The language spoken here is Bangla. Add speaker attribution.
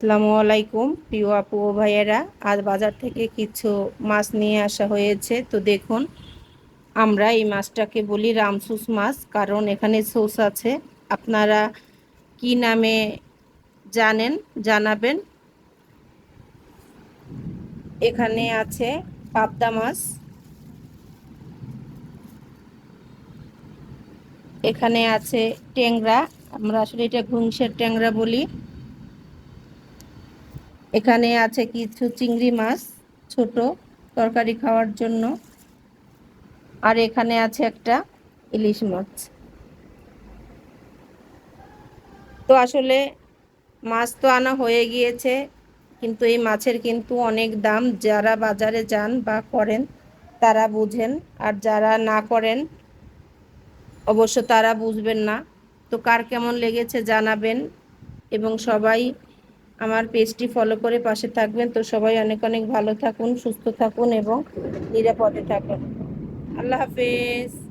Speaker 1: আসসালামু আলাইকুম, প্রিয় আপু ও ভাইয়েরা। আজ বাজার থেকে কিছু মাছ নিয়ে আসা হয়েছে। তো দেখুন, আমরা এই মাছটাকে বলি রামসুস মাছ, কারণ এখানে সোস আছে। আপনারা কি নামে জানেন, জানাবেন। এখানে আছে পাবদা মাছ। এখানে আছে ট্যাংরা। আমরা আসলে এটা ঘুংসের ট্যাংরা বলি। এখানে আছে কিছু চিংড়ি মাছ, ছোট তরকারি খাওয়ার জন্য। আর এখানে আছে একটা ইলিশ মাছ। তো আসলে মাছ তো আনা হয়ে গিয়েছে, কিন্তু এই মাছের কিন্তু অনেক দাম। যারা বাজারে যান বা করেন, তারা বুঝেন। আর যারা না করেন, অবশ্য তারা বুঝবেন না। তো কার কেমন লেগেছে জানাবেন। এবং সবাই আমার পেজটি ফলো করে পাশে থাকবেন। তো সবাই অনেক অনেক ভালো থাকুন, সুস্থ থাকুন এবং নিরাপদে থাকুন। আল্লাহ হাফেজ।